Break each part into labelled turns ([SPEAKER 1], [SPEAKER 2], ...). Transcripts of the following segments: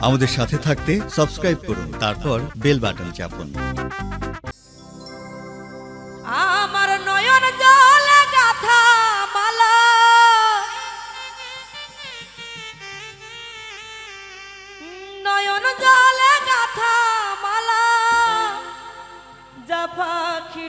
[SPEAKER 1] আমাদের সাথে থাকতে সাবস্ক্রাইব করুন, তারপর বেল বাটন চাপুন।
[SPEAKER 2] আমার নয়ন জলে গাথা মালা। নয়ন জলে গাথা মালা। যা পাখি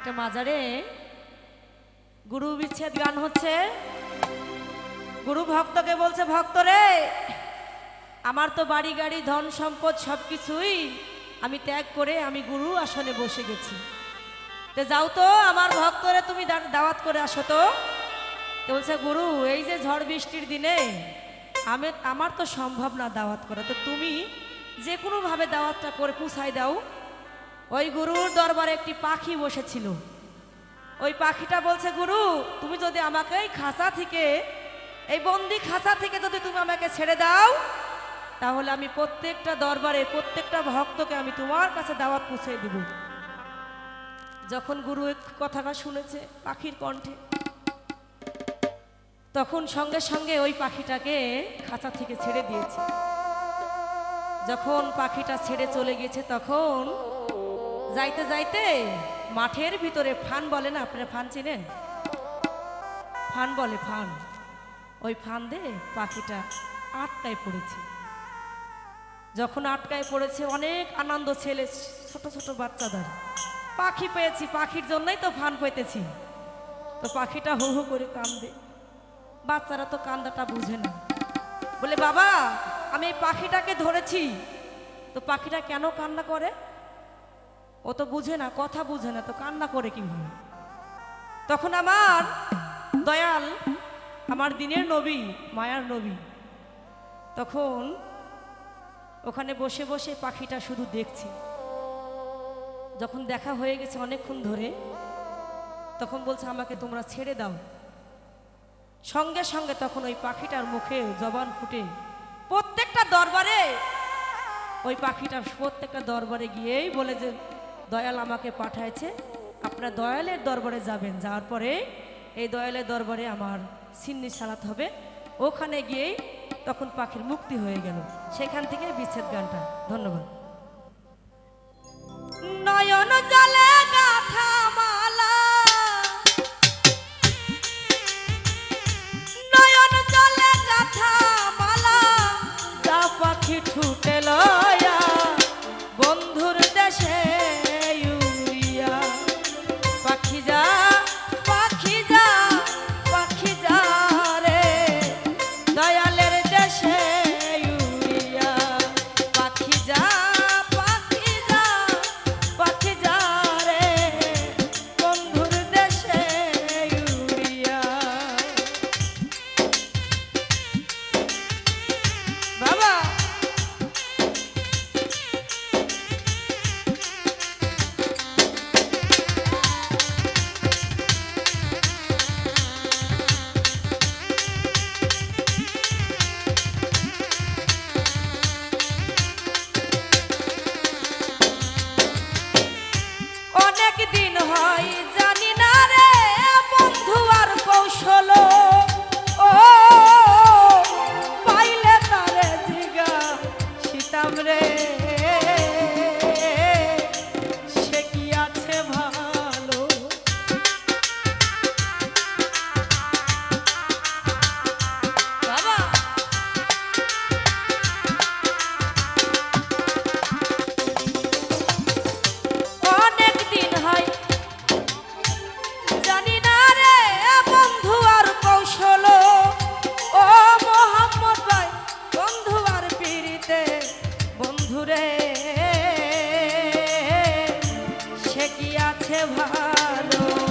[SPEAKER 2] একটা মাজারে গুরু বিচ্ছেদ গান হচ্ছে। গুরু ভক্তকে বলছে ভক্ত রে আমার তো বাড়ি, গাড়ি, ধন সম্পদ সব কিছুই আমি ত্যাগ করে আমি গুরু আসনে বসে গেছি। তে যাও তো, আমার ভক্তরে তুমি দাওয়াত করে আসো তো। বলছে, গুরু, এই যে ঝড় বৃষ্টির দিনে আমি, আমার তো সম্ভব না দাওয়াত করা। তো তুমি যে কোনোভাবে দাওয়াতটা করে পুষাই দাও। ওই গুরুর দরবারে একটি পাখি বসেছিল। ওই পাখিটা বলছে, গুরু, তুমি যদি আমাকে এই খাঁচা থেকে, এই বন্দি খাঁচা থেকে যদি তুমি আমাকে ছেড়ে দাও, তাহলে আমি প্রত্যেকটা দরবারে, প্রত্যেকটা ভক্তকে আমি তোমার কাছে দাওয়াত পৌঁছে দিব। যখন গুরু কথাটা শুনেছে পাখির কণ্ঠে, তখন সঙ্গে সঙ্গে ওই পাখিটাকে খাঁচা থেকে ছেড়ে দিয়েছে। যখন পাখিটা ছেড়ে চলে গেছে তখন যাইতে যাইতে মাঠের ভিতরে ফান বলে না, আপনারা ফান চিনেন? ফান বলে ফান। ওই ফান দে পাখিটা আটকায় পড়েছে। যখন আটকায় পড়েছে, অনেক আনন্দ ছেলে, ছোট ছোট বাচ্চাদের। পাখি পেয়েছি, পাখির জন্যই তো ফান পেতেছি। তো পাখিটা হু হু করে কান্দে বাচ্চারা তো কান্দাটা বুঝে না। বলে, বাবা, আমি এই পাখিটাকে ধরেছি। তো পাখিটা কেন কান্না করে? ও তো বুঝে না, কথা বুঝে না, তো কান্না করে কীভাবে? তখন আমার দয়াল, আমার দিনের নবী, মায়ার নবী, তখন ওখানে বসে বসে পাখিটা শুধু দেখছি। যখন দেখা হয়ে গেছে অনেকক্ষণ ধরে, তখন বলছে, আমাকে তোমরা ছেড়ে দাও। সঙ্গে সঙ্গে তখন ওই পাখিটার মুখে জবান ফুটে। প্রত্যেকটা দরবারে ওই পাখিটা প্রত্যেকটা দরবারে গিয়েই বলে যে দয়াল আমাকে পাঠাইছে। আপনার দয়ালের দরবারে যাবেন, যাওয়ার পরে এই দয়ালের দরবারে আমার সিন্নি সালাত হবে। ওখানে গিয়েই তখন পাখির মুক্তি হয়ে গেল। সেখান থেকে বিচ্ছেদ গানটা। ধন্যবাদ। নয়ন জলে আছে ভালো।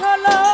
[SPEAKER 2] হলো